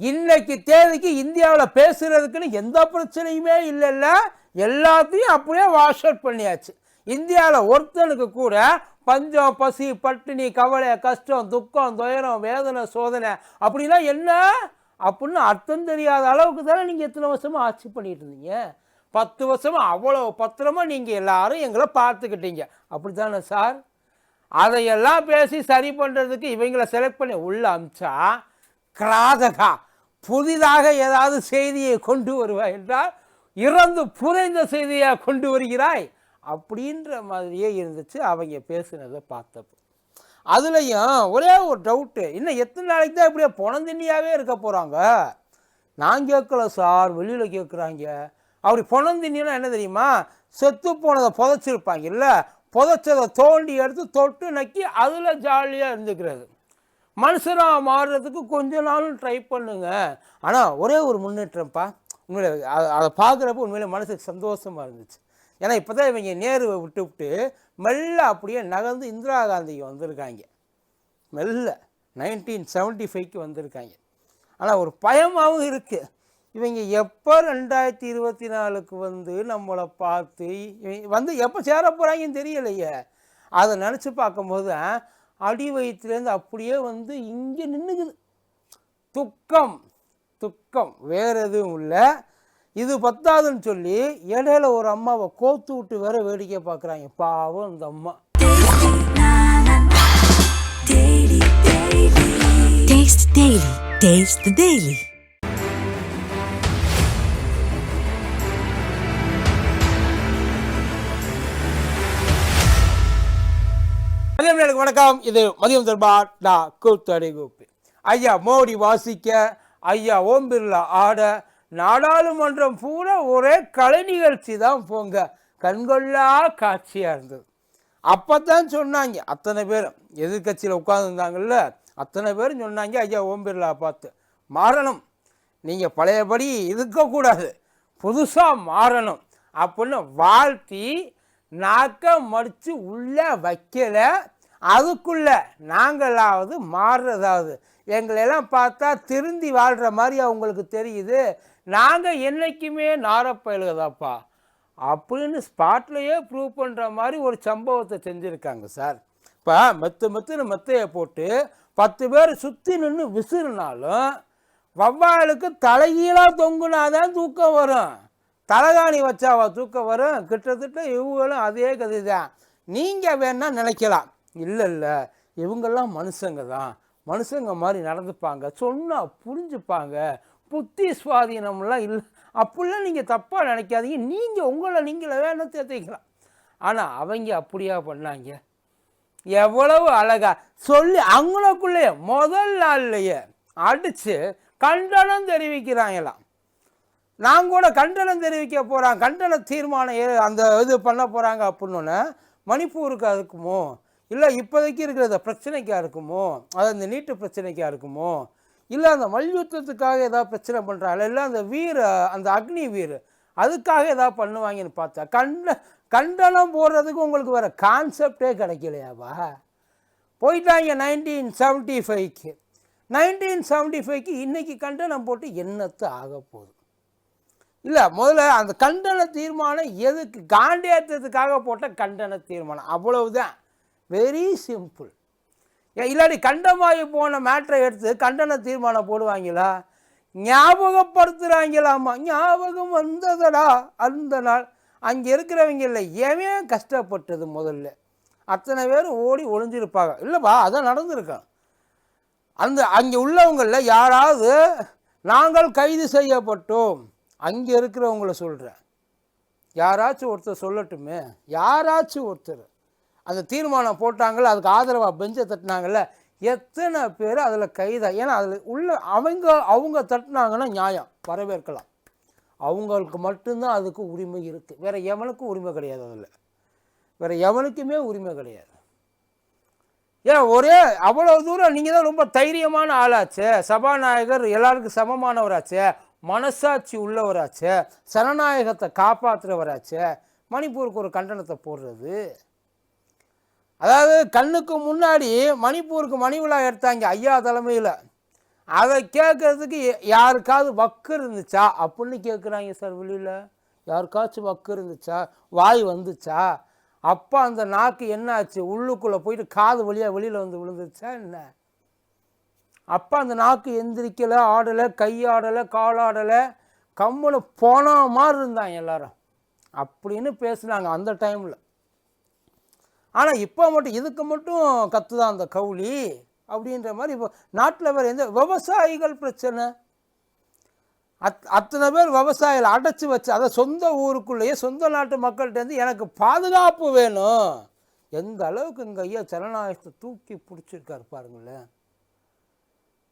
இன்னைக்கு தேதிக்கு இந்தியாவில் பேசுகிறதுக்குன்னு எந்த பிரச்சனையுமே இல்லைல்ல. எல்லாத்தையும் அப்படியே வாஷ் அவுட் பண்ணியாச்சு. இந்தியாவில் ஒருத்தனுக்கு கூட பஞ்சம் பசி பட்டினி கவலை கஷ்டம் துக்கம் துயரம் வேதனை சோதனை அப்படிலாம் என்ன? அப்படின்னு அர்த்தம் தெரியாத அளவுக்கு தானே நீங்கள் எத்தனை வருஷமாக ஆட்சி பண்ணிட்டு இருந்தீங்க. பத்து வருஷமாக அவ்வளோ பத்திரமா நீங்கள் எல்லாரும் எங்களை பார்த்துக்கிட்டீங்க. அப்படி தானே சார்? அதையெல்லாம் பேசி சரி பண்ணுறதுக்கு இவங்களை செலக்ட் பண்ணி உள்ள அமிச்சா கிராதகா. புதிதாக ஏதாவது செய்தியை கொண்டு வருவாய் என்றால் இறந்து புதைந்த செய்தியை கொண்டு வருகிறாய்? அப்படின்ற மாதிரியே இருந்துச்சு அவங்க பேசுனதை பார்த்தப்போ. அதுலேயும் ஒரே ஒரு டவுட்டு இன்னும் எத்தனை நாளைக்கு தான் இப்படியே பொணந்தண்ணியாகவே இருக்க போகிறாங்க நான் கேட்கல சார் வெளியில் கேட்குறாங்க. அப்படி பொணந்தண்ணினா என்ன தெரியுமா? செத்து போனதை புதைச்சிருப்பாங்க இல்லை? புதைச்சதை தோண்டி எடுத்து தொட்டு நக்கி அதில் ஜாலியாக இருந்துக்கிறது. மனுஷனாக மாறுறதுக்கு கொஞ்ச நாளும் ட்ரை பண்ணுங்க. ஆனால் ஒரே ஒரு முன்னேற்றம்ப்பா. உண்மையில அதை அதை பார்க்குறப்ப உண்மையில மனசுக்கு சந்தோஷமாக இருந்துச்சு. ஏன்னா இப்போ தான் இவங்க நேருவை விட்டு விட்டு மெல்ல அப்படியே நகர்ந்து இந்திரா காந்திக்கு வந்திருக்காங்க. மெல்ல நைன்டீன் செவன்ட்டி ஃபைவ்க்கு வந்திருக்காங்க. ஆனால் ஒரு பயமாகவும் இருக்குது இவங்க எப்போ ரெண்டாயிரத்தி இருபத்தி நாலுக்கு வந்து நம்மளை பார்த்து இவங்க வந்து எப்போ சேர போகிறாங்கன்னு தெரியலையே. அதை நினச்சி பார்க்கும்போது அடி வயிற்றுலேருந்து அப்படியே வந்து இங்கே நின்றுக்குது துக்கம் துக்கம். வேற எதுவும் இல்லை. இது பத்தாதுன்னு சொல்லி இடையில ஒரு அம்மாவை கோத்து விட்டு வேற வேடிக்கை பார்க்குறாங்க. பாவம் இந்த அம்மா. Taste Daily. வணக்கம். இது மதியம் தர்பார் நான் கூத்தடி கோப்பி. ஐயா மோடி வாசிக்க ஐயா ஓம் பிர்லா ஆட நாடாளுமன்றம் பூரா ஒரே கலை நிகழ்ச்சி தான் போங்க. கண்கொள்ளா காட்சியாக இருந்தது. அப்போ தான் சொன்னாங்க அத்தனை பேரும். எதிர்கட்சியில் உட்காந்துருந்தாங்கல்ல அத்தனை பேரும் சொன்னாங்க ஐயா ஓம் பிர்லா பார்த்து. மாறணும். நீங்கள் பழையபடி இருக்கக்கூடாது. புதுசாக மாறணும். அப்படின்னு வாழ்த்தி நாக்க மடித்து உள்ளே வைக்கலை அதுக்குள்ளே நாங்களாவது மாறுறதாவது. எங்களெல்லாம் பார்த்தா திருந்தி வாழ்கிற மாதிரி அவங்களுக்கு தெரியுது. நாங்கள் என்றைக்குமே நாரப்பயலுகதாப்பா அப்படின்னு ஸ்பாட்லேயே ப்ரூவ் பண்ணுற மாதிரி ஒரு சம்பவத்தை செஞ்சுருக்காங்க சார். இப்போ மெத்து மெத்துன்னு மெத்தையை போட்டு பத்து பேர் சுற்றி நின்று விசிறினாலும் வவ்வாலுக்கு தலைகீழாக தொங்குனாதான் தூக்கம் வரும். தலகாணி வச்சாவா தூக்கம் வரும். கிட்டத்தட்ட இவங்களும் அதே கதை தான் நீங்கள் வேணால் நினைக்கலாம். இல்லை இல்லை இவங்கெல்லாம் மனுஷங்க தான். மனுஷங்க மாதிரி நடந்துப்பாங்க. சொன்னால் புரிஞ்சுப்பாங்க. புத்தி சுவாதீனம்லாம் இல்லை. அப்படிலாம் நீங்கள் தப்பாக நினைக்காதீங்க. நீங்கள் உங்களை நீங்களே வேணும் தேர்த்திக்கலாம் ஆனால் அவங்க அப்படியா பண்ணாங்க? எவ்வளவு அழகா. சொல்லி அவங்களுக்குள்ளேயே முதல் நாள்லையே அடித்து கண்டனம் தெரிவிக்கிறாங்களாம். நான் கூட கண்டனம் தெரிவிக்க போகிறாங்க கண்டன தீர்மானம் ஏ- அந்த இது பண்ண போகிறாங்க அப்படின்னு மணிப்பூருக்கு இருக்குமோ இல்லை இப்போதைக்கு இருக்கிற பிரச்சனைக்காக இருக்குமோ? அது அந்த நீட்டு பிரச்சனைக்காக இருக்குமோ? இல்லை அந்த மல்யுத்தத்துக்காக ஏதாவது பிரச்சனை பண்ணுறாங்க இல்லை அந்த வீர அந்த அக்னி வீர் அதுக்காக ஏதாவது பண்ணுவாங்கன்னு பார்த்தா கண்ட கண்டனம் போடுறதுக்கு உங்களுக்கு வேறு கான்செப்டே கிடைக்கலையாவா போயிட்டாங்க நைன்டீன் செவன்ட்டி ஃபைவ்க்கு நைன்டீன் செவன்ட்டி ஃபைவ்க்கு இன்றைக்கி கண்டனம் போட்டு என்னத்து ஆக போகுது? இல்லை முதல்ல அந்த கண்டன தீர்மானம் எதுக்கு? காண்டியத்துக்காக போட்ட கண்டன தீர்மானம் அவ்வளவுதான். வெரி சிம்பிள் ஏன் இல்லாடி கண்டமாகி போன மேட்ரை எடுத்து கண்டன தீர்மானம் போடுவாங்களா? ஞாபகப்படுத்துகிறாங்களாமா ஞாபகம் வந்ததடா அந்த நாள். அங்கே இருக்கிறவங்கள எவன் கஷ்டப்பட்டது முதல்ல? அத்தனை பேர் ஓடி ஒளிஞ்சிருப்பாங்க. இல்லைப்பா அதான் நடந்திருக்கான் அந்த அங்கே உள்ளவங்களில் யாராவது நாங்கள் கைது செய்யப்பட்டோம். அங்கே இருக்கிறவங்கள சொல்கிறேன் யாராச்சும் ஒருத்தர் சொல்லட்டுமே. யாராச்சும் ஒருத்தர். அந்த தீர்மானம் போட்டாங்கல்ல அதுக்கு ஆதரவாக பெஞ்சை தட்டினாங்கல்ல எத்தனை பேர் அதில் கைதா ஏன்னா அதில் உள்ள அவங்க அவங்க தட்டினாங்கன்னா நியாயம் வரவேற்கலாம். அவங்களுக்கு மட்டும்தான் அதுக்கு உரிமை இருக்குது வேறு எவனுக்கும் உரிமை கிடையாது அதில். வேற எவனுக்குமே உரிமை கிடையாது. ஏன் ஒரே அவ்வளோ தூரம் நீங்கள் தான் ரொம்ப தைரியமான ஆளாச்சே சபாநாயகர் எல்லாருக்கும் சமமானவராச்சே மனசாட்சி உள்ளவராச்சே சனநாயகத்தை காப்பாற்றுறவராச்சே மணிப்பூருக்கு ஒரு கண்டனத்தை போடுறது. அதாவது கண்ணுக்கு முன்னாடி மணிப்பூருக்கு மணி விழா எடுத்தாங்க ஐயா தலைமையில். அதை கேட்கறதுக்கு யாருக்காவது வக்கு இருந்துச்சா? அப்படின்னு கேட்குறாங்க சார் வெளியில். யாருக்காச்சும் வக்கு இருந்துச்சா? வாய் வந்துச்சா? அப்போ அந்த நாக்கு என்ன ஆச்சு உள்ளுக்குள்ளே போயிட்டு காது வழியாக வெளியில் வந்து விழுந்துச்சா என்ன? அப்போ அந்த நாக்கு எந்திரிக்கலை ஆடலை கையாடலை காலாடலை கம்முன்னு போன மாதிரி இருந்தாங்க எல்லாரும். அப்படின்னு பேசுனாங்க அந்த டைமில் ஆனால் இப்போ மட்டும் இதுக்கு மட்டும் கத்துதான் அந்த கவுளி அப்படின்ற மாதிரி இப்போ நாட்டில் வேறு எந்த விவசாயிகள் பிரச்சனை. அத் அத்தனை பேர் விவசாயிகள் அடைச்சி வச்சு அதை சொந்த ஊருக்குள்ளேயே சொந்த நாட்டு மக்கள்கிட்டேருந்து எனக்கு பாதுகாப்பு வேணும். எந்த அளவுக்கு இங்கே ஐயா ஜனநாயகத்தை தூக்கி பிடிச்சிருக்காரு பாருங்களேன்.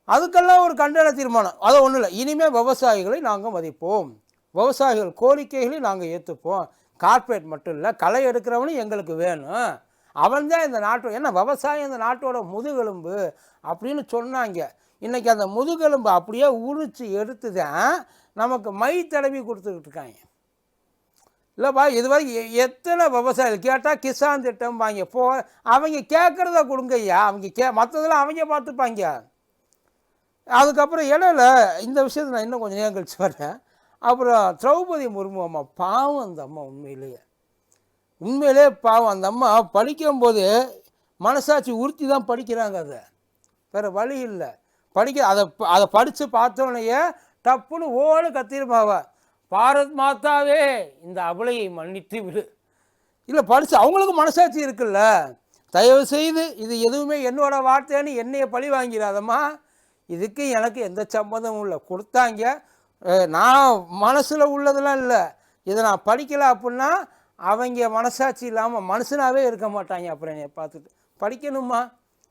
அதுக்கெல்லாம் ஒரு கண்டன தீர்மானம். அது ஒன்றும் இல்லை. இனிமேல் விவசாயிகளை நாங்கள் மதிப்போம். விவசாயிகள் கோரிக்கைகளை நாங்கள் ஏற்றுப்போம் கார்ப்பரேட் மட்டும் இல்லை களை எடுக்கிறவனும் எங்களுக்கு வேணும். அவன் தான் இந்த நாட்டோட ஏன்னா விவசாயம் இந்த நாட்டோட முதுகெலும்பு அப்படின்னு சொன்னாங்க. இன்றைக்கி அந்த முதுகெலும்பு அப்படியே உரிச்சு எடுத்து தான் நமக்கு மை தடவி கொடுத்துக்கிட்டு இருக்காங்க. இல்லைப்பா இதுவரை எ- எத்தனை விவசாயிகள் கேட்டால் கிசான் திட்டம் வாங்க போ அவங்க கேட்குறத கொடுங்க ஐயா அவங்க கே மற்றதெல்லாம் அவங்க பார்த்துப்பாங்க. அதுக்கப்புறம் இடையில இந்த விஷயத்தை நான் இன்னும் கொஞ்சம் நேரம் கழிச்சு வரேன். அப்புறம் திரௌபதி முர்மு அம்மா பாவம் அந்த அம்மா உண்மையிலேயே. உண்மையிலே பாவம். அந்த அம்மா படிக்கும்போது மனசாட்சி உறுத்தி தான் படிக்கிறாங்க அதை. வேறு வழி இல்லை. படிக்க அதை அதை படித்து பார்த்தோன்னையே டப்புன்னு ஓடு கத்திருப்பாவ பாரத் மாதாவே இந்த அபலையை மன்னித்து விடு. இல்லை படித்து அவங்களுக்கு மனசாட்சி இருக்குல்ல. தயவு செய்து இது எதுவுமே என்னோட வார்த்தைன்னு என்னையை பழி வாங்கிடாதம்மா இதுக்கு எனக்கு எந்த சம்மந்தமும் இல்லை. கொடுத்தாங்க. நான் மனசில் உள்ளதெல்லாம் இல்லை. இதை நான் படிக்கலை அப்படின்னா அவங்க மனசாட்சி இல்லாமல் மனுஷனாகவே இருக்க மாட்டாங்க அப்புறம் என்னைய பார்த்துட்டு. படிக்கணுமா?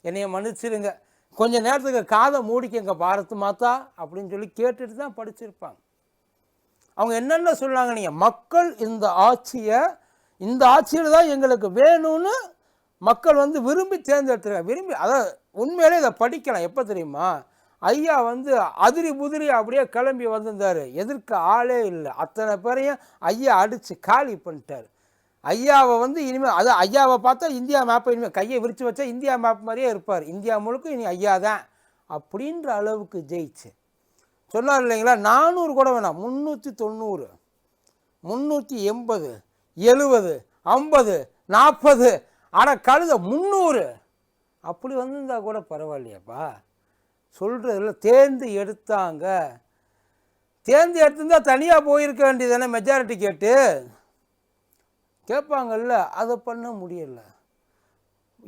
என்னைய மன்னிச்சிடுங்க கொஞ்ச நேரத்துக்கு காதை மூடிக்கங்க பாரத் மாதா அப்படின்னு சொல்லி கேட்டுட்டு தான் படிச்சிருப்பாங்க. அவங்க என்னென்ன சொன்னாங்க நீங்கள் மக்கள் இந்த ஆட்சியை இந்த ஆட்சியில் தான் எங்களுக்கு வேணும்னு மக்கள் வந்து விரும்பி தேர்ந்தெடுத்துருக்காங்க. விரும்பி அதாவது உண்மையிலே இதை படிக்கலாம். எப்போ தெரியுமா? ஐயா வந்து அதிரி புதிரி அப்படியே கிளம்பி வந்திருந்தார். எதிர்க்க ஆளே இல்லை. அத்தனை பேரையும் ஐயா அடித்து காலி பண்ணிட்டார். ஐயாவை வந்து இனிமேல் அது ஐயாவை பார்த்தா இந்தியா மேப்பை இனிமேல் கையை விரித்து வச்சா இந்தியா மேப் மாதிரியே இருப்பார். இந்தியா முழுக்க இனி ஐயா தான் அப்படின்ற அளவுக்கு ஜெயிச்சு. சொன்னார் இல்லைங்களா? நானூறு கூட வேணாம். முந்நூற்றி தொண்ணூறு முந்நூற்றி எண்பது எழுபது ஐம்பது நாற்பது ஆனால் கழுத முந்நூறு. அப்படி வந்திருந்தா கூட பரவாயில்லையாப்பா. சொல்கிறதுல தேர்ந்து எடுத்தாங்க. தேர்ந்து எடுத்திருந்தால் தனியாக போயிருக்க வேண்டியதானே மெஜாரிட்டி கேட்டு. கேட்பாங்கல்ல அதை பண்ண முடியல.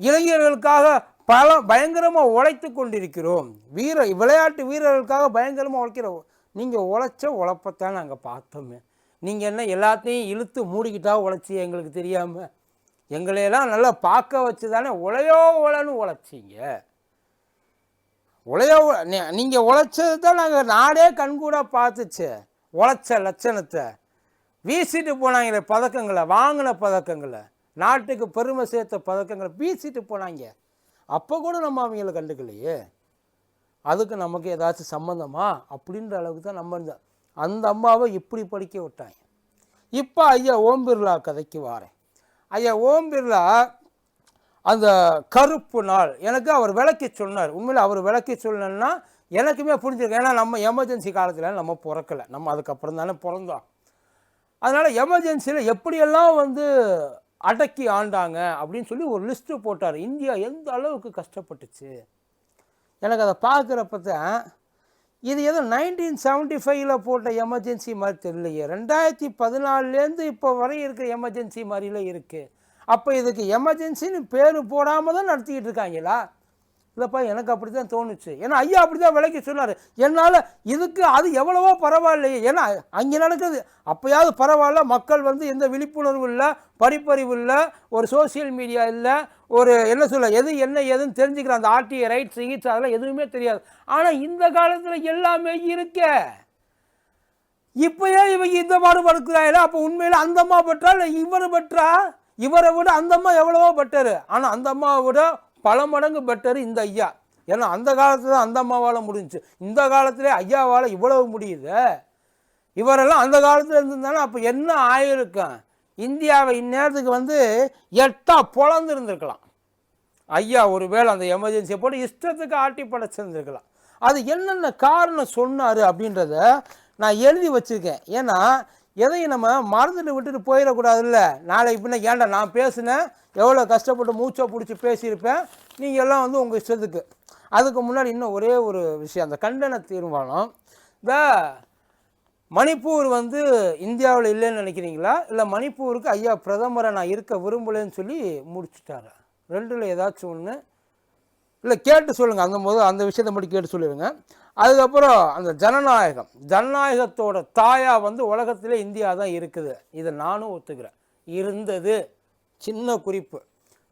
இளைஞர்களுக்காக பல பயங்கரமாக உழைத்து கொண்டிருக்கிறோம். வீர விளையாட்டு வீரர்களுக்காக பயங்கரமாக உழைக்கிறோம் நீங்கள் உழைச்ச உழைப்பத்தான் நாங்கள் பார்த்தோமே. நீங்கள் என்ன எல்லாத்தையும் இழுத்து மூடிக்கிட்டா உழைச்சி எங்களுக்கு தெரியாமல் எங்களையெல்லாம் நல்லா பார்க்க வச்சு தானே உழையோ உழன்னு உழைச்சிங்க. உழையோ நீங்கள் உழைச்சது தான் நாங்கள் நாடே கண்கூடாக பார்த்துச்சு. உழைச்ச லட்சணத்தை. வீசிட்டு போனாங்களே பதக்கங்களை வாங்கின பதக்கங்களை நாட்டுக்கு பெருமை சேர்த்த பதக்கங்களை வீசிட்டு போனாங்க. அப்போ கூட நம்ம அவங்கள கண்டுக்கலையே. அதுக்கு நமக்கு ஏதாச்சும் சம்மந்தமா அப்படின்ற அளவுக்கு தான் நம்ம இருந்தோம் அந்த அம்மாவை இப்படி படிக்க விட்டாங்க. இப்போ ஐயா ஓம் பிர்லா கதைக்கு வாரேன். ஐயா ஓம் பிர்லா அந்த கருப்பு நாள் எனக்கு அவர் விளக்கி சொன்னார். உண்மையில் அவர் விளக்கி சொல்லணும்னா எனக்குமே புரிஞ்சிருக்கு ஏன்னா நம்ம எமர்ஜென்சி காலத்தில் நம்ம பிறக்கலை. நம்ம அதுக்கப்புறம் தானே பிறந்தோம். அதனால் எமர்ஜென்சியில் எப்படியெல்லாம் வந்து அடக்கி ஆண்டாங்க அப்படின்னு சொல்லி ஒரு லிஸ்ட்டு போட்டார். இந்தியா எந்த அளவுக்கு கஷ்டப்பட்டுச்சு? எனக்கு அதை பார்க்குறப்ப தான் இது ஏதோ நைன்டீன் செவன்ட்டி ஃபைவ்ல போட்ட எமர்ஜென்சி மாதிரி தெரியலையே. ரெண்டாயிரத்தி பதினாலுலேருந்து இப்போ வரை இருக்கிற எமர்ஜென்சி மாதிரில இருக்குது அப்போ இதுக்கு எமர்ஜென்சின்னு பேர் போடாமல் தான் நடத்திக்கிட்டு இருக்காங்களா? இல்லைப்பா எனக்கு அப்படி தான் தோணுச்சு. ஏன்னா ஐயா அப்படி தான் விலைக்கு சொன்னார். என்னால் இதுக்கு அது எவ்வளவோ பரவாயில்லையே. ஏன்னா அங்கே நடக்குது. அப்போயாவது பரவாயில்ல மக்கள் வந்து எந்த விழிப்புணர்வு இல்லை படிப்பறிவு இல்லை ஒரு சோஷியல் மீடியா இல்லை ஒரு என்ன சொல்ல எது என்ன ஏதுன்னு தெரிஞ்சுக்கிற அந்த ஆர்டிஐ ரைட்ஸ் சிகிச்சை அதெல்லாம் எதுவுமே தெரியாது. ஆனால் இந்த காலத்தில் எல்லாமே இருக்கே. இப்போயே இவங்க இந்த மாதிரி படுக்கிறாங்களா அப்போ உண்மையில் அந்த அம்மா பெற்றா இல்லை இவர் பெற்றா? இவரை விட அந்த அம்மா எவ்வளவோ பெட்டரு ஆனால் அந்த அம்மாவை விட பல மடங்கு பெட்டர் இந்த ஐயா. ஏன்னா அந்த காலத்தில் தான் அந்த அம்மாவால் முடிஞ்சிச்சு. இந்த காலத்திலே ஐயாவால் இவ்வளவு முடியுது. இவரெல்லாம் அந்த காலத்தில் இருந்திருந்தானே அப்போ என்ன ஆயிருக்கும்? இந்தியாவை இந்நேரத்துக்கு வந்து எட்டா பொழந்துருந்துருக்கலாம். ஐயா ஐயா ஒருவேளை அந்த எமர்ஜென்சியை போட்டு இஷ்டத்துக்கு ஆட்டி படைச்சிருந்துருக்கலாம். அது என்னென்ன காரணம் சொன்னார் அப்படின்றத நான் எழுதி வச்சுருக்கேன். ஏன்னா எதையும் நம்ம மறந்துட்டு விட்டுட்டு போயிடக்கூடாதுல்ல. நாளைக்கு பின்ன ஏன்டா நான் பேசினேன்? எவ்வளோ கஷ்டப்பட்டு மூச்சை பிடிச்சி பேசியிருப்பேன்? நீங்கள் எல்லாம் வந்து உங்கள் இஷ்டத்துக்கு. அதுக்கு முன்னாடி இன்னும் ஒரே ஒரு விஷயம். அந்த கண்டன தீர்மானம். இந்த மணிப்பூர் வந்து இந்தியாவில் இல்லைன்னு நினைக்கிறீங்களா? இல்லை மணிப்பூருக்கு ஐயா பிரதமரை நான் இருக்க விரும்பலைன்னு சொல்லி முடிச்சுட்டாரு? ரெண்டில் ஏதாச்சும் ஒன்று இல்லை கேட்டு சொல்லுங்கள் அந்த போது அந்த விஷயத்தை மட்டும் கேட்டு சொல்லிடுங்க. அதுக்கப்புறம் அந்த ஜனநாயகம். ஜனநாயகத்தோட தாயாக வந்து உலகத்திலே இந்தியா தான் இருக்குது. இதை நானும் ஒத்துக்கிறேன். இருந்தது சின்ன குறிப்பு.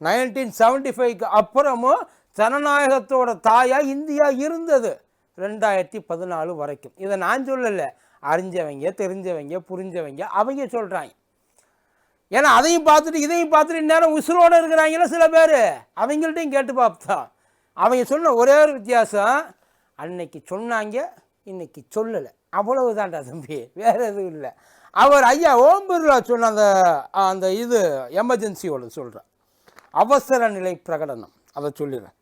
நைன்டீன் செவன்டி ஃபைவ்க்கு அப்புறமும் ஜனநாயகத்தோட தாயாக இந்தியா இருந்தது. ரெண்டாயிரத்தி பதினாலு வரைக்கும். இதை நான் சொல்லலை. அறிஞ்சவங்க தெரிஞ்சவங்க புரிஞ்சவங்க அவங்க சொல்கிறாங்க ஏன்னா அதையும் பார்த்துட்டு இதையும் பார்த்துட்டு இந்நேரம் உசுரோடு இருக்கிறாங்களே சில பேர். அவங்கள்ட்டையும் கேட்டு பார்த்தா அவங்க சொன்ன ஒரே ஒரு வித்தியாசம் அன்னைக்கு சொன்னாங்க இன்னைக்கு சொல்லலை. அவ்வளவுதான்டா தம்பி வேற எதுவும் இல்லை. அவர் ஐயா ஓம் பிர்லா சொன்ன அந்த அந்த இது எமர்ஜென்சியோட சொல்கிறேன் அவசர நிலை பிரகடனம் அதை சொல்லிடுறேன்.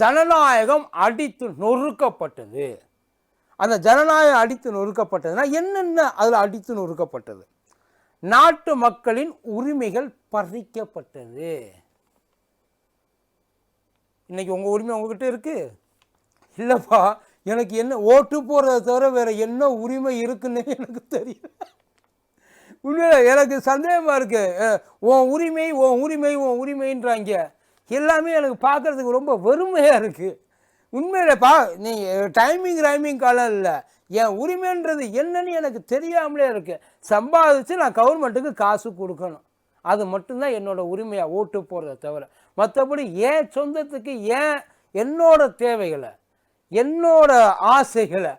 ஜனநாயகம் அடித்து நொறுக்கப்பட்டது. அந்த ஜனநாயகம் அடித்து நொறுக்கப்பட்டதுன்னா என்னென்ன அதில் அடித்து நொறுக்கப்பட்டது? நாட்டு மக்களின் உரிமைகள் பறிக்கப்பட்டது. இன்றைக்கி உங்கள் உரிமை உங்ககிட்ட இருக்குது இல்லைப்பா எனக்கு என்ன ஓட்டு போடுறத தவிர வேறு என்ன உரிமை இருக்குன்னு எனக்கு தெரியல. உண்மையில எனக்கு சந்தேகமாக இருக்குது உன் உரிமை உன் உரிமை உன் உரிமைன்றாங்க. எல்லாமே எனக்கு பார்க்கறதுக்கு ரொம்ப வெறுமையாக இருக்குது உண்மையிலப்பா நீ டைமிங் ரைமிங் காலம் இல்லை. என் உரிமைன்றது என்னன்னு எனக்கு தெரியாமலே இருக்கு. சம்பாதிச்சு நான் கவர்மெண்ட்டுக்கு காசு கொடுக்கணும். அது மட்டும்தான் என்னோடய உரிமையாக ஓட்டு போடுறத தவிர. மற்றபடி ஏன் சொந்தத்துக்கு ஏன் என்னோட தேவைகளை என்னோட ஆசைகளை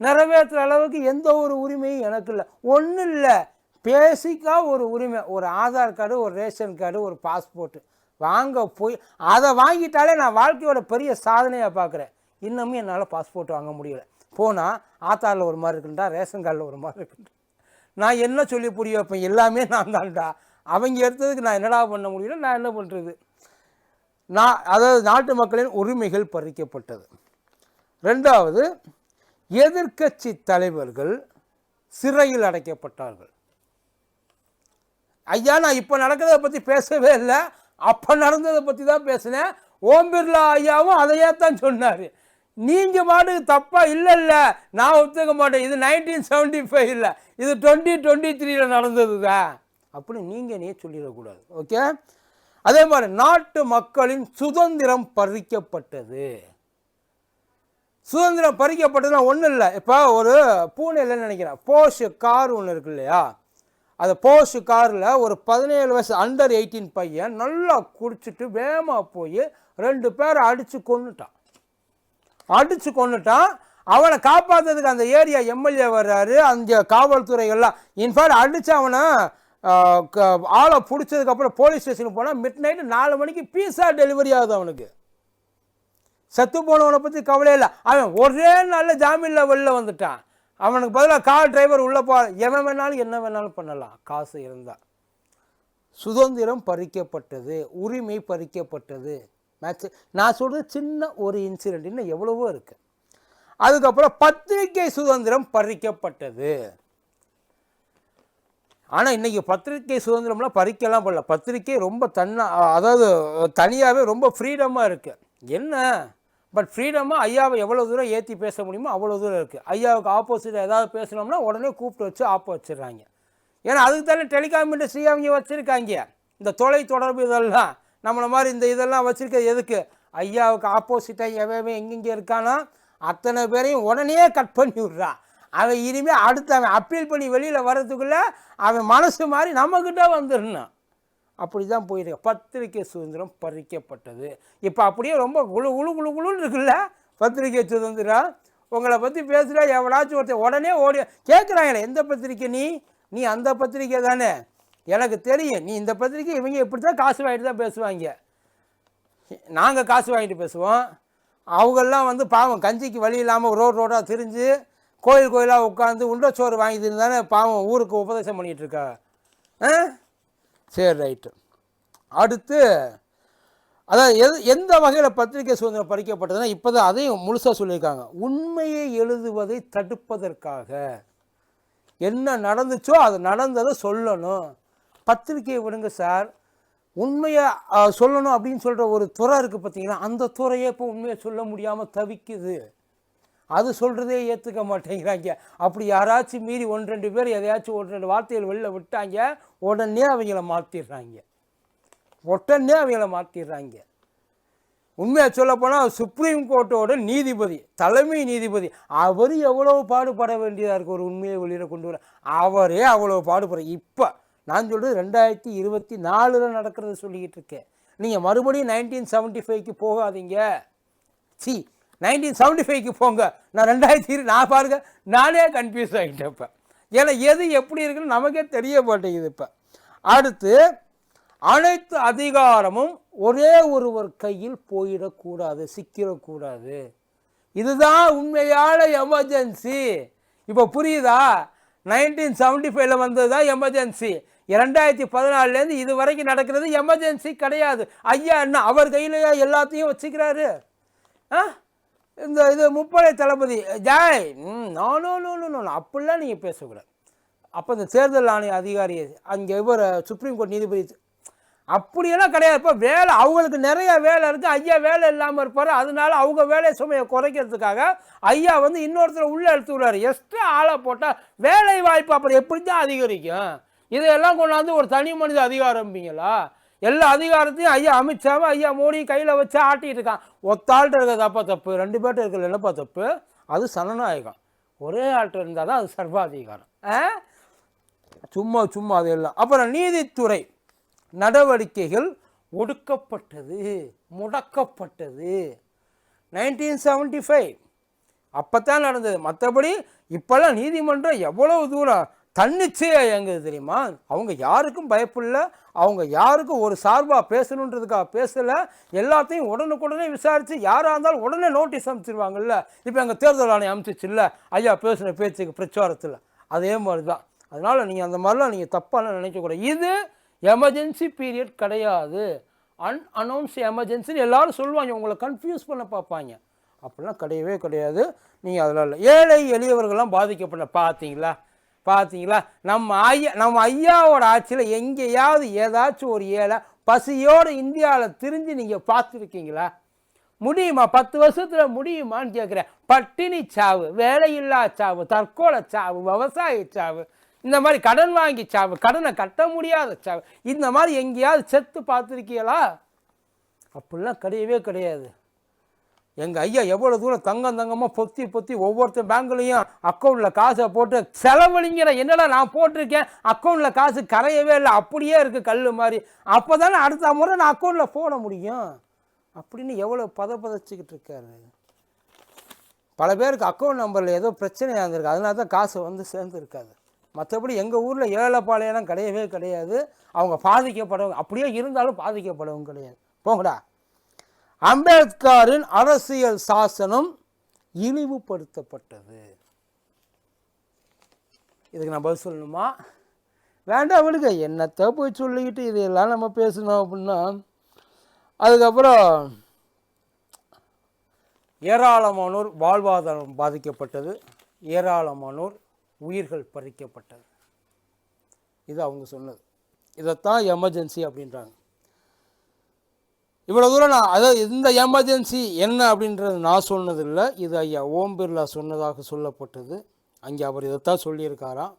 நிறைவேற்றுற அளவுக்கு எந்த ஒரு உரிமையும் எனக்கு இல்லை. ஒன்றும் இல்லை. பேசிக்காக ஒரு உரிமை ஒரு ஆதார் கார்டு ஒரு ரேஷன் கார்டு ஒரு பாஸ்போர்ட்டு. வாங்க போய் அதை வாங்கிட்டாலே நான் வாழ்க்கையோட பெரிய சாதனையாக பார்க்குறேன். இன்னமும் என்னால் பாஸ்போர்ட் வாங்க முடியல. போனால் ஆத்தாரில் ஒரு மாதிரி இருக்குண்டா ரேஷன் கார்டில் ஒரு மாதிரி இருக்குண்டா. நான் என்ன சொல்லி புரிய வைப்பேன்? எல்லாமே நான் தான்டா. அவங்க எடுத்ததுக்கு நான் என்னடா பண்ண முடியல நான் என்ன பண்ணுறது நான் அதாவது நாட்டு மக்களின் உரிமைகள் பறிக்கப்பட்டது. ரெண்டாவது எதிர்க்கட்சி தலைவர்கள் சிறையில் அடைக்கப்பட்டார்கள். ஐயா நான் இப்போ நடக்கிறத பற்றி பேசவே இல்லை. அப்போ நடந்ததை பற்றி தான் பேசினேன். ஓம் பிர்லா ஐயாவும் அதையே தான் சொன்னார். நீங்கள் பாட்டுக்கு தப்பாக இல்லை இல்லை. நான் ஒத்துக்க மாட்டேன். இது நைன்டீன் செவன்ட்டி ஃபைவ் இல்லை. இது டுவெண்ட்டி டுவெண்ட்டி த்ரீயில் நடந்தது தான் அப்படின்னு நீங்கள் நீ சொல்லிடக்கூடாது. ஓகே? அதே மாதிரி நாட்டு மக்களின் சுதந்திரம் பறிக்கப்பட்டது. சுதந்திரம் பறிக்கப்பட்டதுலாம் ஒன்றும் இல்லை. இப்போ ஒரு பூனேலன்னு நினைக்கிறேன்? போஷ் கார் ஒன்று இருக்கு இல்லையா? அந்த போஷ் காரில் ஒரு பதினேழு வயசு அண்டர் எயிட்டீன் பையன் நல்லா குடிச்சிட்டு வேகமாக போய் ரெண்டு பேரை அடித்து கொண்டுட்டான் அடித்து கொன்னுட்டான். அவனை காப்பாற்றுறதுக்கு அந்த ஏரியா எம்எல்ஏ வர்றாரு. அந்த காவல்துறை எல்லாம் இன்ஃபேக்ட் அடித்து அவனை க- ஆளை பிடிச்சதுக்கப்புறம் போலீஸ் ஸ்டேஷனுக்கு போனால் மிட் நைட்டு நாலு மணிக்கு பீஸா டெலிவரி ஆகுது அவனுக்கு. செத்து போனவனை பற்றி கவலை இல்லை. அவன் ஒரே நாளில் ஜாமீனில் வெளில வந்துட்டான். அவனுக்கு பதிலாக கார் டிரைவர் உள்ளே போ எவன் வேணாலும் என்ன வேணாலும் பண்ணலாம். காசு இருந்தால் சுதந்திரம் பறிக்கப்பட்டது. உரிமை பறிக்கப்பட்டது. மேட்ச் நான் சொல்கிறது சின்ன ஒரு இன்சிடென்ட் இன்னும் எவ்வளவோ இருக்குது அதுக்கப்புறம் பத்திரிகை சுதந்திரம் பறிக்கப்பட்டது. ஆனால் இன்றைக்கி பத்திரிகை சுதந்திரம்லாம் பறிக்கலாம் பண்ணல பத்திரிகை ரொம்ப தன்னா அதாவது தனியாகவே ரொம்ப ஃப்ரீடமாக இருக்குது என்ன? பட் ஃப்ரீடமாக ஐயாவை எவ்வளோ தூரம் ஏற்றி பேச முடியுமோ அவ்வளோ தூரம் இருக்குது ஐயாவுக்கு ஆப்போசிட்டாக ஏதாவது பேசணும்னா உடனே கூப்பிட்டு வச்சு ஆப்போ வச்சிடுறாங்க. ஏன்னா அதுக்கு தானே டெலிகாம் இண்டஸ்ட்ரி அவங்க வச்சுருக்காங்க. இந்த தொலை தொடர்பு இதெல்லாம் நம்மளை மாதிரி இந்த இதெல்லாம் வச்சுருக்கிறது எதுக்கு? ஐயாவுக்கு ஆப்போசிட்டாக எவன் எங்கெங்கே இருக்கானோ அத்தனை பேரையும் உடனே கட் பண்ணி விட்றான் அவன் இனிமேல் அடுத்து அவன் அப்பீல் பண்ணி வெளியில் வர்றதுக்குள்ளே அவன் மனசு மாதிரி நம்மக்கிட்ட வந்துடணும். அப்படி தான் போயிருக்கு. பத்திரிகை சுதந்திரம் பறிக்கப்பட்டது. இப்போ அப்படியே ரொம்ப குழு குழு குழு குழுன்னு இருக்குல்ல? பத்திரிகை சுதந்திரம் உங்களை பற்றி பேசுகிற எவனாச்சும் ஒருத்தர் உடனே ஓடி கேட்குறாங்களே எந்த பத்திரிக்கை நீ? நீ அந்த பத்திரிக்கை தானே? எனக்கு தெரியும். நீ இந்த பத்திரிக்கை இவங்க இப்படி தான் காசு வாங்கிட்டு தான் பேசுவாங்க. நாங்கள் காசு வாங்கிட்டு பேசுவோம். அவங்கெல்லாம் வந்து பாவம் கஞ்சிக்கு வழி இல்லாமல் ரோடு ரோடாக திரிஞ்சு கோயில் கோயிலாக உட்காந்து உண்டச்சோறு வாங்கி தானே பாவம் ஊருக்கு உபதேசம் பண்ணிகிட்ருக்கா ஆ? சரி ரைட்டு அடுத்து அதாவது எது எந்த வகையில் பத்திரிகை சுதந்திரம் பறிக்கப்பட்டதுன்னா இப்போ தான் அதையும் முழுசாக சொல்லியிருக்காங்க. உண்மையை எழுதுவதை தடுப்பதற்காக என்ன நடந்துச்சோ அது நடந்ததை சொல்லணும். பத்திரிக்கையை விடுங்க சார். உண்மையை சொல்லணும் அப்படின்னு சொல்கிற ஒரு துறை இருக்குது பார்த்தீங்கன்னா அந்த துறையே இப்போ உண்மையை சொல்ல முடியாமல் தவிக்குது. அது சொல்கிறதே ஏற்றுக்க மாட்டேங்கிறாங்க. அப்படி யாராச்சும் மீறி ஒன்று ரெண்டு பேர் எதையாச்சும் ஒன்று ரெண்டு வார்த்தைகள் வெளில விட்டாங்க உடனே அவங்கள மாற்றிடுறாங்க உடனே அவங்கள மாற்றிடுறாங்க உண்மையாக சொல்லப்போனால் சுப்ரீம் கோர்ட்டோட நீதிபதி தலைமை நீதிபதி அவர் எவ்வளோ பாடுபட வேண்டியதாக இருக்குது ஒரு உண்மையை வெளியில் கொண்டு வர. அவரே அவ்வளோ பாடுபடுற இப்போ நான் சொல்கிறது ரெண்டாயிரத்தி இருபத்தி நாலில் நடக்கிறத சொல்லிக்கிட்டு இருக்கேன். நீங்கள் மறுபடியும் நைன்டீன் செவன்ட்டி ஃபைவ்க்கு போகாதீங்க. சி நைன்டீன் செவன்ட்டி ஃபைவ்க்கு போங்க. நான் ரெண்டாயிரத்தி இரு நான் பாருங்க நானே கன்ஃபியூஸ் ஆகிட்டேன் இப்போ. ஏன்னா எது எப்படி இருக்குன்னு நமக்கே தெரிய மாட்டேங்குது இப்போ. அடுத்து அனைத்து அதிகாரமும் ஒரே ஒருவர் கையில் போயிடக்கூடாது சிக்கிடக்கூடாது. இதுதான் உண்மையான எமர்ஜென்சி இப்போ புரியுதா? நைன்டீன் செவன்ட்டி ஃபைவ்ல வந்தது தான் எமர்ஜென்சி இரண்டாயிரத்தி பதினாலுலேருந்து இது வரைக்கும் நடக்கிறது எமர்ஜென்சி கிடையாது. ஐயா என்ன அவர் கையிலேயே எல்லாத்தையும் வச்சுக்கிறாரு? ஆ? இந்த இது முப்படை தளபதி ஜாய். நானோ நோ நோ நோ நோ அப்படிலாம் நீங்கள் பேசக்கூடாது. அப்போ இந்த தேர்தல் ஆணைய அதிகாரி அங்கே இவர் சுப்ரீம் கோர்ட் நீதிபதி அப்படியெல்லாம் கிடையாது. இப்போ வேலை அவங்களுக்கு நிறைய வேலை இருக்குது ஐயா வேலை இல்லாமல் இருப்பார். அதனால அவங்க வேலை சுமையை குறைக்கிறதுக்காக ஐயா வந்து இன்னொருத்தர் உள்ளே எடுத்து விடுறாரு எக்ஸ்ட்ரா ஆளை போட்டால் வேலை வாய்ப்பு அப்புறம் எப்படி தான் அதிகரிக்கும்? இதையெல்லாம் கொண்டாந்து ஒரு தனி மனித அதிகாரம்பிங்களா எல்லா அதிகாரத்தையும் ஐயா அமித்ஷாவும் ஐயா மோடியும் கையில் வச்சு ஆட்டிகிட்டு இருக்கான். ஒத்தாள்கிட்ட இருக்கிறதாப்பா தப்பு ரெண்டு பேர்ட்ட இருக்கிறது என்னப்பா தப்பு? அது சனநாயகம். ஒரே ஆள்கிட்ட இருந்தால் தான் அது சர்வாதிகாரம். ஆ? சும்மா சும்மா அது எல்லாம் அப்புறம் நீதித்துறை நடவடிக்கைகள் ஒடுக்கப்பட்டது முடக்கப்பட்டது. நைன்டீன் செவன்ட்டி ஃபைவ் அப்போ தான் நடந்தது. மற்றபடி இப்போல்லாம் நீதிமன்றம் எவ்வளவு தூரம் தன்னிச்சையாக இயங்குது தெரியுமா? அவங்க யாருக்கும் பயப்படல அவங்க யாருக்கும் ஒரு சார்பாக பேசணுன்றதுக்காக பேசலை. எல்லாத்தையும் உடனுக்குடனே விசாரித்து யாராக இருந்தாலும் உடனே நோட்டீஸ் அனுப்பிச்சிருவாங்கல்ல. இப்போ எங்கள் தேர்தல் ஆணையம் அனுப்பிச்சிச்சுல்ல ஐயா பேசுகிற பேச்சுக்கு பிரச்சாரத்தில். அதே மாதிரி தான் அதனால் நீங்கள் அந்த மாதிரிலாம் நீங்கள் தப்பாலாம் நினைக்கக்கூடாது இது எமர்ஜென்சி பீரியட் கிடையாது. அன் அனௌன்ஸ் எமர்ஜென்சின்னு எல்லோரும் சொல்லுவாங்க. உங்களை கன்ஃபியூஸ் பண்ண பார்ப்பாங்க. அப்படிலாம் கிடையவே கிடையாது. நீங்கள் அதில் இல்லை. ஏழை எளியவர்கள்லாம் பாதிக்கப்பட பார்த்தீங்களா பார்த்தீங்களா நம்ம ஐயா நம்ம ஐயாவோட ஆட்சியில் எங்கேயாவது ஏதாச்சும் ஒரு ஏழை பசியோடு இந்தியாவில் திரிஞ்சு நீங்கள் பார்த்துருக்கீங்களா? முடியுமா? பத்து வருஷத்தில் முடியுமான்னு கேட்குறேன் பட்டினி சாவு வேலையில்லா சாவு தற்கொலை சாவு விவசாய சாவு இந்த மாதிரி கடன் வாங்கி சாவு கடனை கட்ட முடியாத சாவு இந்த மாதிரி எங்கேயாவது செத்து பார்த்துருக்கீங்களா? அப்படிலாம் கிடையவே கிடையாது. எங்கள் ஐயா எவ்வளோ தூரம் தங்கம் தங்கமாக பொத்தி பொத்தி ஒவ்வொருத்தர் பேங்க்லேயும் அக்கௌண்ட்டில் காசை போட்டு செலவழிங்கிற என்னடா நான் போட்டிருக்கேன்? அக்கௌண்ட்டில் காசு கரையவே இல்லை. அப்படியே இருக்குது கல் மாதிரி. அப்போ தானே அடுத்த முறை நான் அக்கௌண்ட்டில் போட முடியும். அப்படின்னு எவ்வளோ பத பதச்சிக்கிட்டு இருக்காரு. பல பேருக்கு அக்கௌண்ட் நம்பரில் ஏதோ பிரச்சனையாக இருந்திருக்கு அதனால தான் காசு வந்து சேர்ந்துருக்காது. மற்றபடி எங்கள் ஊரில் ஏழைப்பாளையெல்லாம் கிடையவே கிடையாது. அவங்க பாதிக்கப்படவங்க அப்படியே இருந்தாலும் பாதிக்கப்படவும் கிடையாது. போங்கடா. அம்பேத்கரின் அரசியல் சாசனம் இழிவுபடுத்தப்பட்டது. இதுக்கு நான் பதில் சொல்லணுமா? வேண்டாம் அவளுக்கு என்னத்தை போய் சொல்லிக்கிட்டு இதையெல்லாம் நம்ம பேசணும் அப்படின்னா அதுக்கப்புறம் ஏராளமானோர் வாழ்வாதாரம் பாதிக்கப்பட்டது. ஏராளமானோர் உயிர்கள் பறிக்கப்பட்டது. இது அவங்க சொன்னது. இதைத்தான் எமர்ஜென்சி அப்படின்றாங்க. இவ்வளோ தூரம் நான் அதாவது இந்த எமர்ஜென்சி என்ன அப்படின்றது நான் சொன்னதில்லை. இது ஐயா ஓம் பிர்லா சொன்னதாக சொல்லப்பட்டது. அங்கே அவர் இதைத்தான் சொல்லியிருக்காராம்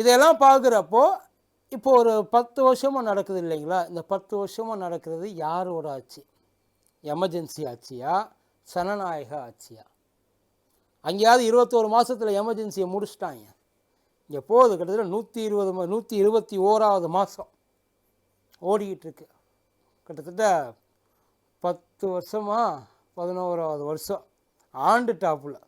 இதையெல்லாம் பார்க்குறப்போ இப்போ ஒரு பத்து வருஷமாக நடக்குது இல்லைங்களா? இந்த பத்து வருஷமாக நடக்கிறது யாரோட ஆட்சி? எமர்ஜென்சி ஆட்சியா? சனநாயக ஆட்சியா? அங்கேயாவது இருபத்தோரு மாதத்தில் எமர்ஜென்சியை முடிச்சிட்டாங்க. இங்கே போகுது கிட்டத்தட்ட நூற்றி இருபது நூற்றி இருபத்தி ஓராவது மாதம் ஓடிக்கிட்டு இருக்கு. கிட்டத்தட்ட பத்து வருஷமாக பதினோராவது வருஷம் ஆண்டு டாப்பில்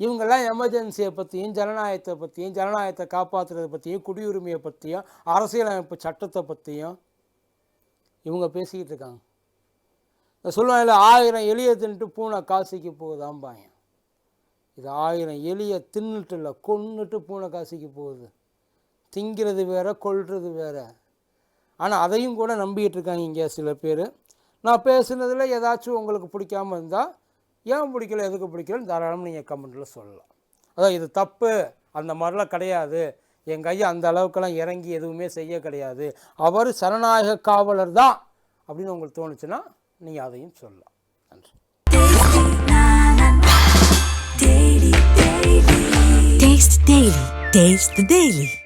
இவங்கெல்லாம் எமர்ஜென்சியை பற்றியும் ஜனநாயகத்தை பற்றியும் ஜனநாயகத்தை காப்பாற்றுறதை பற்றியும் குடியுரிமையை பற்றியும் அரசியலமைப்பு சட்டத்தை பற்றியும் இவங்க பேசிக்கிட்டு இருக்காங்க. இந்த சொல்லுவாங்கல்ல ஆயிரம் எலியை தின்ட்டு பூனை காசிக்கு போகுதாம்பாங்க இது ஆயிரம் எலியை தின்னுட்டு இல்லை கொன்னுட்டு பூனை காசிக்கு போகுது. திங்கிறது வேற கொள்வது வேற. ஆனால் அதையும் கூட நம்பிக்கிட்டு இருக்காங்க இங்கே சில பேர். நான் பேசுனதில் ஏதாச்சும் உங்களுக்கு பிடிக்காம இருந்தால் ஏன் பிடிக்கல? எதுக்கு பிடிக்கலன்னு தாராளமாக நீங்கள் கமெண்ட்டில் சொல்லலாம். அதான் இது தப்பு. அந்த மாதிரிலாம் கிடையாது. எங்கள் ஐயா அந்த அளவுக்கெல்லாம் இறங்கி எதுவுமே செய்ய கிடையாது. அவர் சரணாயக காவலர் தான். அப்படின்னு உங்களுக்கு தோணுச்சுன்னா நீங்கள் அதையும் சொல்லலாம். நன்றி. Taste Daily. Taste the Daily.